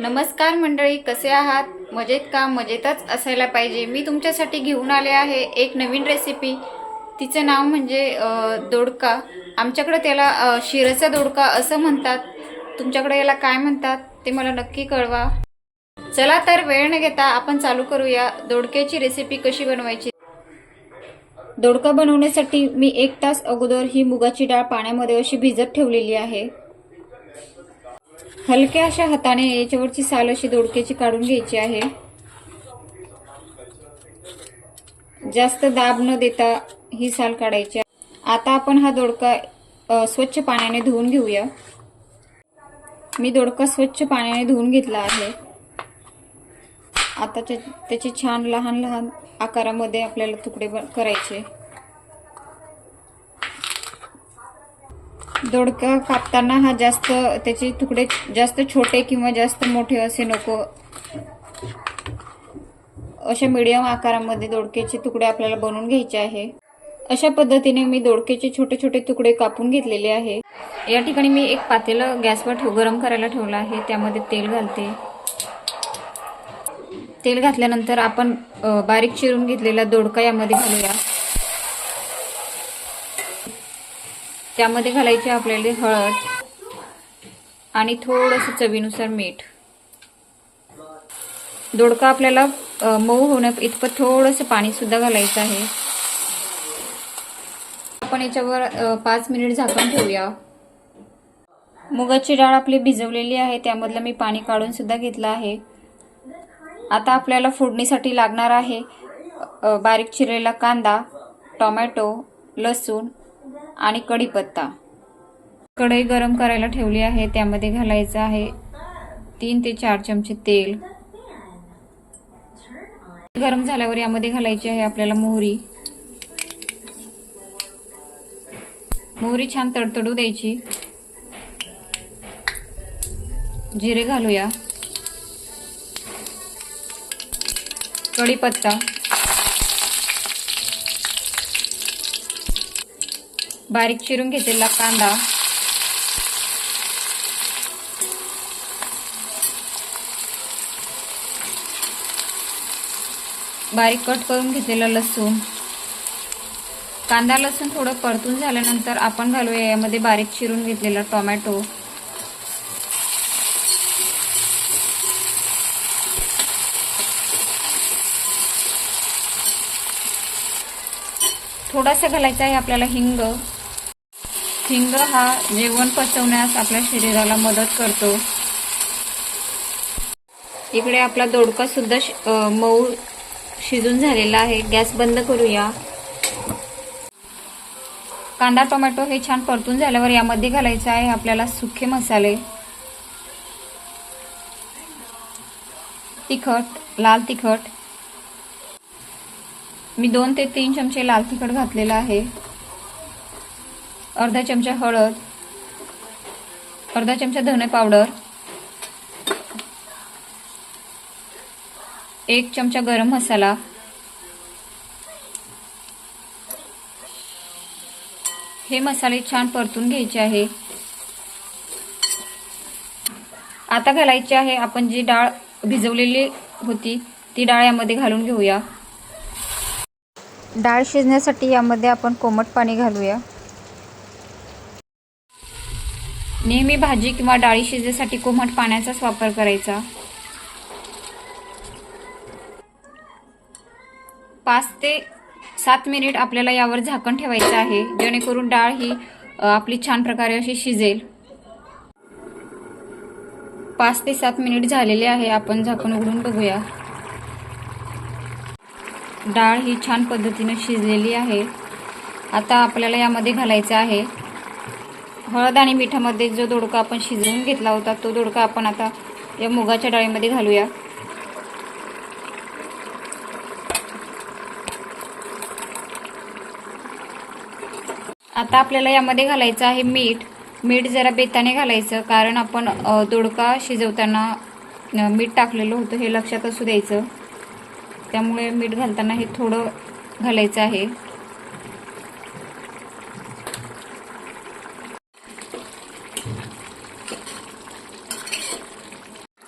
नमस्कार मंडळी कसे आहात? मजेत का? मजेतच असायला पाहिजे. मी तुमच्यासाठी घेऊन आले आहे एक नवीन रेसिपी तिचं नाव म्हणजे दोडका. आमच्याकडे त्याला अ, शिरचा दोडका असं म्हणतात. तुमच्याकडे याला काय म्हणतात ते मला नक्की कळवा. चला तर वेळ न घेता आपण चालू करूया. दोडक्याची रेसिपी कशी बनवायची? दोडका बनवण्यासाठी मी एक तास अगोदर ही मुगाची डाळ पाण्यामध्ये अशी भिजत ठेवलेली आहे. हलक्या अशा हाताने याच्यावरची साल अशी दोडक्याची काढून घ्यायची आहे. जास्त दाब न देता ही साल काढायची आहे. आता आपण हा दोडका स्वच्छ पाण्याने धुवून घेऊया. मी दोडका स्वच्छ पाण्याने धुवून घेतला आहे. आता त्याचे छान लहान लहान आकारामध्ये आपल्याला तुकडे बन- करायचे. दोडका कापताना हा जास्त त्याचे तुकडे जास्त छोटे किंवा जास्त मोठे असे नको. अशा मीडियम आकारामध्ये दोडक्याचे तुकडे आपल्याला बनवून घ्यायचे आहे. अशा पद्धतीने मी दोडक्याचे छोटे छोटे तुकडे कापून घेतलेले आहे. या ठिकाणी मी एक पातेलं गॅसवर ठेव गरम करायला ठेवलं आहे. त्यामध्ये तेल घालते. तेल घातल्यानंतर आपण बारीक चिरून घेतलेला दोडका यामध्ये घालूया. त्यामध्ये घालायची आपल्याला हळद आणि थोडंसं चवीनुसार मीठ. दोडका आपल्याला मऊ होण्या इतपत थोडंसं पाणीसुद्धा घालायचं आहे. आपण याच्यावर पाच मिनिट झाकून ठेवूया. मुगाची डाळ आपली भिजवलेली आहे त्यामधलं मी पाणी काढून सुद्धा घेतलं आहे. आता आपल्याला फोडणीसाठी लागणार आहे बारीक चिरलेला कांदा टोमॅटो लसूण आणि कढीपत्ता. कढई गरम करायला ठेवली आहे त्यामध्ये घालायचं आहे तीन ते चार चमचे तेल. गरम झाल्यावर यामध्ये घालायची आहे आपल्याला मोहरी. मोहरी छान तडतडू द्यायची. जिरे घालूया. कढीपत्ता. बारीक चिरून घेतलेला कांदा. बारीक कट करून घेतलेला लसूण. कांदा लसूण थोडं परतून झाल्यानंतर आपण घालूया. यामध्ये बारीक चिरून घेतलेला टोमॅटो. थोडासा घालायचा आहे आपल्याला हिंग. हिंग हा जेवण पचवण्यास आपल्या शरीराला मदत करतो. इकडे आपला दोडका सुद्धा श- मऊ शिजून झालेला आहे. गॅस बंद करूया. कांदा टोमॅटो हे छान परतून झाल्यावर यामध्ये घालायचं आहे आपल्याला सुखे मसाले. तिखट लाल तिखट. मी दोन ते तीन चमचे लाल तिखट घातलेलं आहे. अर्धा चमचा हळद अर्धा चमचा धने पावडर एक चमचा गरम मसाला हे मसाले छान परतून घ्यायचे आहे. आता घालायची आहे आपण जी डाळ भिजवलेली होती ती डाळ यामध्ये घालून घेऊया. डाळ शिजण्यासाठी यामध्ये आपण कोमट पाणी घालूया. नेहमी भाजी किंवा डाळी शिजण्यासाठी कोमट पाण्याचाच वापर करायचा. पाच ते सात मिनिट आपल्याला यावर झाकण ठेवायचं आहे. जेणेकरून डाळ ही आपली छान प्रकारे अशी शिजेल. पाच ते सात मिनिट झालेले आहे. आपण झाकण उघडून बघूया. डाळ ही छान पद्धतीने शिजलेली आहे. आता आपल्याला यामध्ये घालायचं आहे. हळद आणि मिठामध्ये जो दोडका आपण शिजवून घेतला होता तो दोडका आपण आता या मुगाच्या डाळीमध्ये घालूया. आता आपल्याला यामध्ये घालायचं आहे मीठ. मीठ जरा बेताने घालायचं कारण आपण दोडका शिजवताना मीठ टाकलेलं होतं हे लक्षात असू द्यायचं. त्यामुळे मीठ घालताना हे थोडं घालायचं आहे.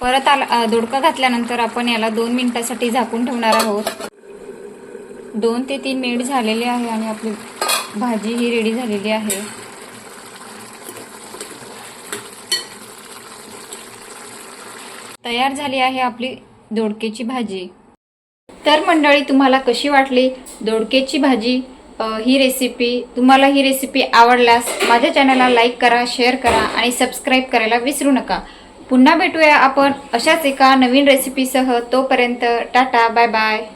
परत आला दोडका घातल्यानंतर आपण याला दोन मिनिटासाठी झाकून ठेवणार आहोत. दोन ते तीन मिनिट झालेले आहे आणि आपली भाजी ही रेडी झालेली आहे. तयार झाली आहे आपली दोडकेची भाजी. तर मंडळी तुम्हाला कशी वाटली दोडकेची भाजी? ही रेसिपी तुम्हाला ही रेसिपी आवडल्यास माझ्या चॅनलला लाईक करा शेअर करा आणि सबस्क्राईब करायला विसरू नका. पुन्हा भेटूया आपण अशाच एका नवीन रेसिपीसह तोपर्यंत टाटा बाय बाय